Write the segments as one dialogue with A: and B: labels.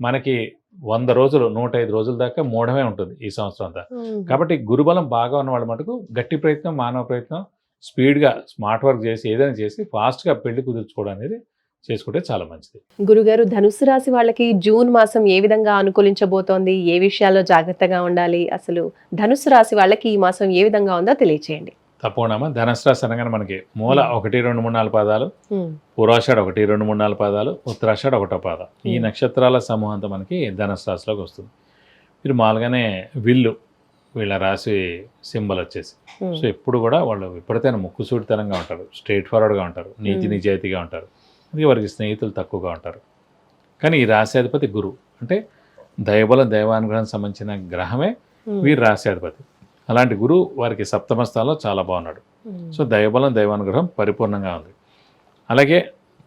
A: మనకి వంద రోజులు నూట ఐదు రోజుల దాకా మూఢమే ఉంటుంది ఈ సంవత్సరం అంతా. కాబట్టి గురుబలం బాగా ఉన్న వాళ్ళ మటుకు గట్టి ప్రయత్నం మానవ ప్రయత్నం స్పీడ్గా స్మార్ట్ వర్క్ చేసి ఏదైనా చేసి ఫాస్ట్గా పెళ్ళి కుదుర్చుకోవడం అనేది చేసుకుంటే చాలా మంచిది.
B: గురుగారు ధనుసు రాశి వాళ్ళకి జూన్ మాసం ఏ విధంగా అనుకూలించబోతోంది? ఏ విషయాల్లో జాగ్రత్తగా ఉండాలి? అసలు ధనుసు రాశి వాళ్ళకి ఈ మాసం ఏ విధంగా ఉందో తెలియచేయండి.
A: తప్పకుండా. ధనస్రాశి అనగానే మనకి మూల ఒకటి రెండు మూడు నాలుగు పాదాలు పూర్వాషాఢ ఒకటి రెండు మూడు నాలుగు పాదాలు ఉత్తరాషాఢ ఒకటో పాదం. ఈ. నక్షత్రాల సమూహం అంతా మనకి ధనుసు రాశిలోకి వస్తుంది. మీరు మామూలుగానే విల్లు వీళ్ళ రాశి సింబల్ వచ్చేసి. సో ఎప్పుడు కూడా వాళ్ళు ఎప్పుడైతే ముక్కుసూటితనంగా ఉంటారు స్ట్రైట్ ఫార్వర్డ్గా ఉంటారు నీతి. నిజాయితీగా ఉంటారు. అందుకే వారికి స్నేహితులు తక్కువగా ఉంటారు. కానీ ఈ రాశ్యాధిపతి గురువు అంటే దైవబలం దైవానుగ్రహం సంబంధించిన గ్రహమే వీరి రాశ్యాధిపతి అలాంటి గురువు వారికి సప్తమ స్థానంలో చాలా బాగున్నాడు.
B: ఉమ్,
A: సో దైవబలం దైవానుగ్రహం పరిపూర్ణంగా ఉంది. అలాగే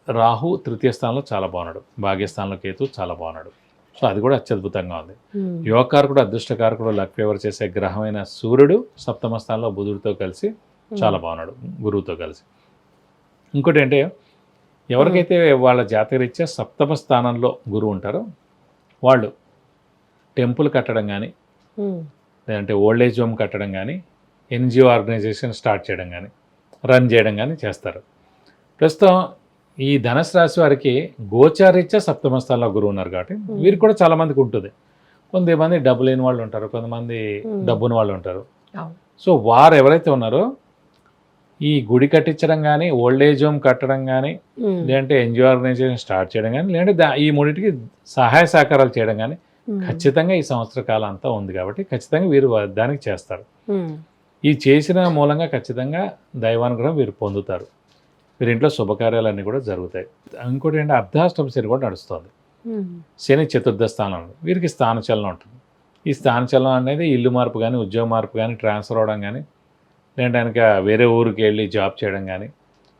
A: రాహు తృతీయ స్థానంలో చాలా బాగున్నాడు. భాగ్యస్థానంలో కేతు చాలా బాగున్నాడు. సో అది కూడా అత్యద్భుతంగా ఉంది.
B: ఉమ్,
A: యువకారకుడు అదృష్టకారకుడు లక్ ఫేవర్ చేసే గ్రహమైన సూర్యుడు సప్తమ స్థానంలో బుధుడితో కలిసి చాలా బాగున్నాడు. గురువుతో కలిసి. ఇంకోటి అంటే ఎవరికైతే వాళ్ళ జాతకరీత్యా సప్తమ స్థానంలో గురువు ఉంటారో వాళ్ళు టెంపుల్ కట్టడం కానీ లేదంటే ఓల్డ్ ఏజ్ హోమ్ కట్టడం కానీ ఎన్జిఓ ఆర్గనైజేషన్ స్టార్ట్ చేయడం కానీ రన్ చేయడం కానీ చేస్తారు. ప్రస్తుతం ఈ ధనుసు రాశి వారికి గోచారీత్యా సప్తమ స్థానంలో గురువు ఉన్నారు కాబట్టి వీరికి కూడా చాలా మందికి ఉంటుంది. కొంతమంది డబ్బు లేని వాళ్ళు ఉంటారు కొంతమంది. డబ్బుని వాళ్ళు ఉంటారు. సో వారు ఎవరైతే ఉన్నారో ఈ గుడి కట్టించడం కానీ ఓల్డ్ ఏజ్ హోమ్ కట్టడం కానీ లేదంటే ఎన్జిఓ ఆర్గనైజేషన్ స్టార్ట్ చేయడం కానీ లేదంటే ఈ మూడింటికి సహాయ సహకారాలు చేయడం కానీ ఖచ్చితంగా ఈ సంవత్సర కాలం అంతా ఉంది కాబట్టి ఖచ్చితంగా వీరు దానికి చేస్తారు. ఈ చేసిన మూలంగా ఖచ్చితంగా దైవానుగ్రహం వీరు పొందుతారు. వీరి ఇంట్లో శుభకార్యాలన్నీ కూడా జరుగుతాయి. ఇంకోటి ఏంటంటే అర్ధాష్టమ శని కూడా నడుస్తుంది. శని చతుర్థ స్థానంలో వీరికి స్థానచలనం ఉంటుంది. ఈ స్థానచలనం అనేది ఇల్లు మార్పు కానీ ఉద్యోగ మార్పు కానీ ట్రాన్స్ఫర్ అవడం కానీ లేదంటే కనుక వేరే ఊరికి వెళ్ళి జాబ్ చేయడం కానీ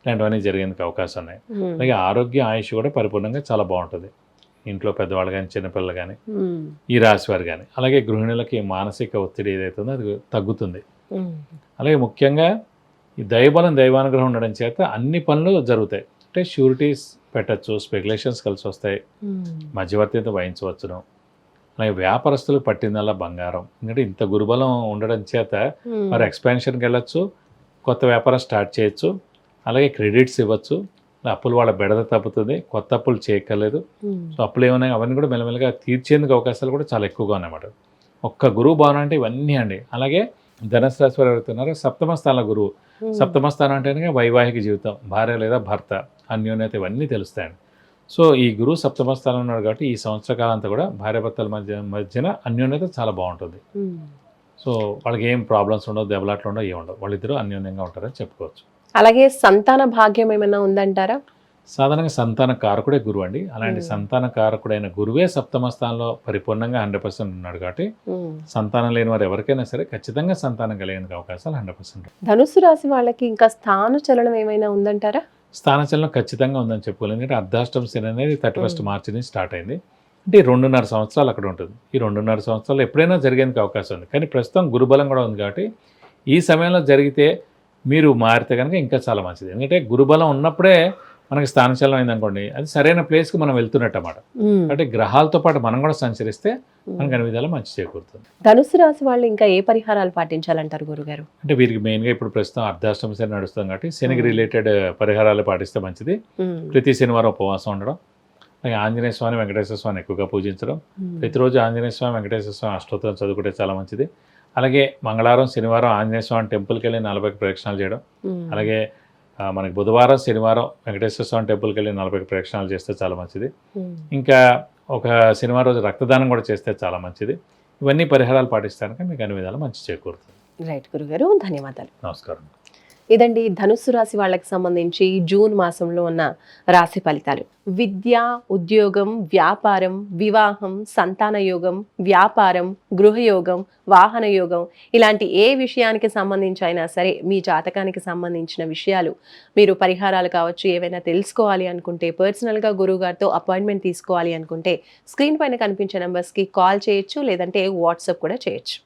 A: ఇలాంటివన్నీ జరిగేందుకు అవకాశం ఉన్నాయి. అలాగే ఆరోగ్య ఆయుష్ కూడా పరిపూర్ణంగా చాలా బాగుంటుంది. ఇంట్లో పెద్దవాళ్ళు కానీ చిన్నపిల్లలు కానీ ఈ రాశి వారు కానీ అలాగే గృహిణులకి మానసిక ఒత్తిడి ఏదైతుందో అది తగ్గుతుంది. అలాగే ముఖ్యంగా ఈ దైవబలం దైవానుగ్రహం ఉండడం చేత అన్ని పనులు జరుగుతాయి. అంటే షూరిటీస్ పెట్టచ్చు స్పెక్యులేషన్స్ కలిసి వస్తాయి. మధ్యవర్తితో వహించవచ్చును అలాగే వ్యాపారస్తులు పట్టిందల్లా బంగారం. ఎందుకంటే ఇంత గురుబలం ఉండడం చేత
B: ఉమ్,
A: వారు ఎక్స్పాన్షన్కి వెళ్ళొచ్చు కొత్త వ్యాపారం స్టార్ట్ చేయొచ్చు అలాగే క్రెడిట్స్ ఇవ్వచ్చు. అప్పులు వాళ్ళ బెడద తప్పుతుంది కొత్త అప్పులు చేయక్కర్లేదు. సో అప్పులు ఏమైనా అవన్నీ కూడా మెల్లమెల్లగా తీర్చేందుకు అవకాశాలు కూడా చాలా ఎక్కువగా ఉన్నాయన్నమాట. ఒక్క గురువు భావన అంటే ఇవన్నీ అండి. అలాగే ధనుసు రాశి వారు ఎవరుతున్నారో సప్తమ స్థానంలో గురువు. సప్తమ స్థానం అంటేనే వైవాహిక జీవితం భార్య లేదా భర్త అన్యోన్యత ఇవన్నీ తెలుస్తాయండి. సో ఈ గురువు సప్తమ స్థానం ఉన్నాడు కాబట్టి ఈ సంవత్సర కాలం అంతా కూడా భార్యాభర్తల మధ్య మధ్యన అన్యోన్యత చాలా బాగుంటుంది. సో వాళ్ళకి ఏం ప్రాబ్లమ్స్ ఉండవు దెబ్బలాట్లు ఉండవు ఏమి ఉండవు వాళ్ళిద్దరూ అన్యోన్యంగా ఉంటారని చెప్పుకోవచ్చు.
B: అలాగే సంతాన భాగ్యం ఏమైనా ఉందంటారా?
A: సాధారణంగా సంతాన కారకుడే గురువు అండి అలాంటి. సంతాన కారకుడైన గురువే సప్తమ స్థానంలో పరిపూర్ణంగా హండ్రెడ్ పర్సెంట్ ఉన్నాడు కాబట్టి. సంతానం లేని వారు ఎవరికైనా సరే ఖచ్చితంగా సంతానం కలిగేందుకు అవకాశాలు హండ్రెడ్ పర్సెంట్
B: ధనుసు రాశి వాళ్ళకి ఇంకా స్థాన చలనం ఏమైనా ఉందంటారా?
A: స్థానచలనం ఖచ్చితంగా ఉందని చెప్పుకోవాలి ఎందుకంటే అర్ధాష్టమ శని అనేది థర్టీ ఫస్ట్. మార్చి నుంచి స్టార్ట్ అయింది. అంటే ఈ రెండున్నర సంవత్సరాలు అక్కడ ఉంటుంది. ఈ రెండున్నర సంవత్సరాలు ఎప్పుడైనా జరిగేందుకు అవకాశం ఉంది. కానీ ప్రస్తుతం గురుబలం కూడా ఉంది కాబట్టి ఈ సమయంలో జరిగితే మీరు మారితే కనుక ఇంకా చాలా మంచిది ఎందుకంటే గురుబలం ఉన్నప్పుడే మనకి స్థానచలనం అయింది అనుకోండి అది సరైన ప్లేస్కి మనం వెళ్తున్నట్టు అన్నమాట. అంటే గ్రహాలతో పాటు మనం కూడా సంచరిస్తే. మనకు అన్ని విధాలు మంచి చేకూరుతుంది
B: ధనుసు రాశి వాళ్ళు ఇంకా ఏ పరిహారాలు పాటించాలంటారు గురుగారు
A: అంటే వీరికి మెయిన్గా ఇప్పుడు ప్రస్తుతం అర్ధాష్టమ శని నడుస్తుంది కాబట్టి శనికి. రిలేటెడ్ పరిహారాలు పాటిస్తే మంచిది. ప్రతి శనివారం ఉపవాసం ఉండడం అలాగే ఆంజనేయ స్వామి వెంకటేశ్వర స్వామిని ఎక్కువగా పూజించడం. ప్రతిరోజు ఆంజనేయ స్వామి వెంకటేశ్వర స్వామి అష్టోత్తరం చదువుకుంటే చాలా మంచిది అలాగే మంగళవారం శనివారం ఆంజనేయ స్వామి టెంపుల్కి వెళ్ళి నలభై ప్రదక్షిణాలు చేయడం. అలాగే మనకి బుధవారం శనివారం వెంకటేశ్వర స్వామి టెంపుల్కి వెళ్ళి నలభై ప్రదక్షిణాలు చేస్తే చాలా మంచిది. ఇంకా ఒక శనివారం రోజు రక్తదానం కూడా చేస్తే చాలా మంచిది. ఇవన్నీ పరిహారాలు పాటిస్తానికి మీకు అన్ని విధాలు మంచి చేకూరుతుంది.
B: రైట్ గురుగారు ధన్యవాదాలు.
A: నమస్కారం.
B: ఇదండి ధనుస్సు రాశి వాళ్ళకి సంబంధించి జూన్ మాసంలో ఉన్న రాశి ఫలితాలు. విద్య ఉద్యోగం వ్యాపారం వివాహం సంతాన యోగం వ్యాపారం గృహయోగం వాహన యోగం ఇలాంటి ఏ విషయానికి సంబంధించి అయినా సరే మీ జాతకానికి సంబంధించిన విషయాలు మీరు పరిహారాలు కావచ్చు ఏవైనా తెలుసుకోవాలి అనుకుంటే పర్సనల్గా గురువు గారితో అపాయింట్మెంట్ తీసుకోవాలి అనుకుంటే స్క్రీన్ పైన కనిపించే నెంబర్స్కి కాల్ చేయొచ్చు లేదంటే వాట్సాప్ కూడా చేయొచ్చు.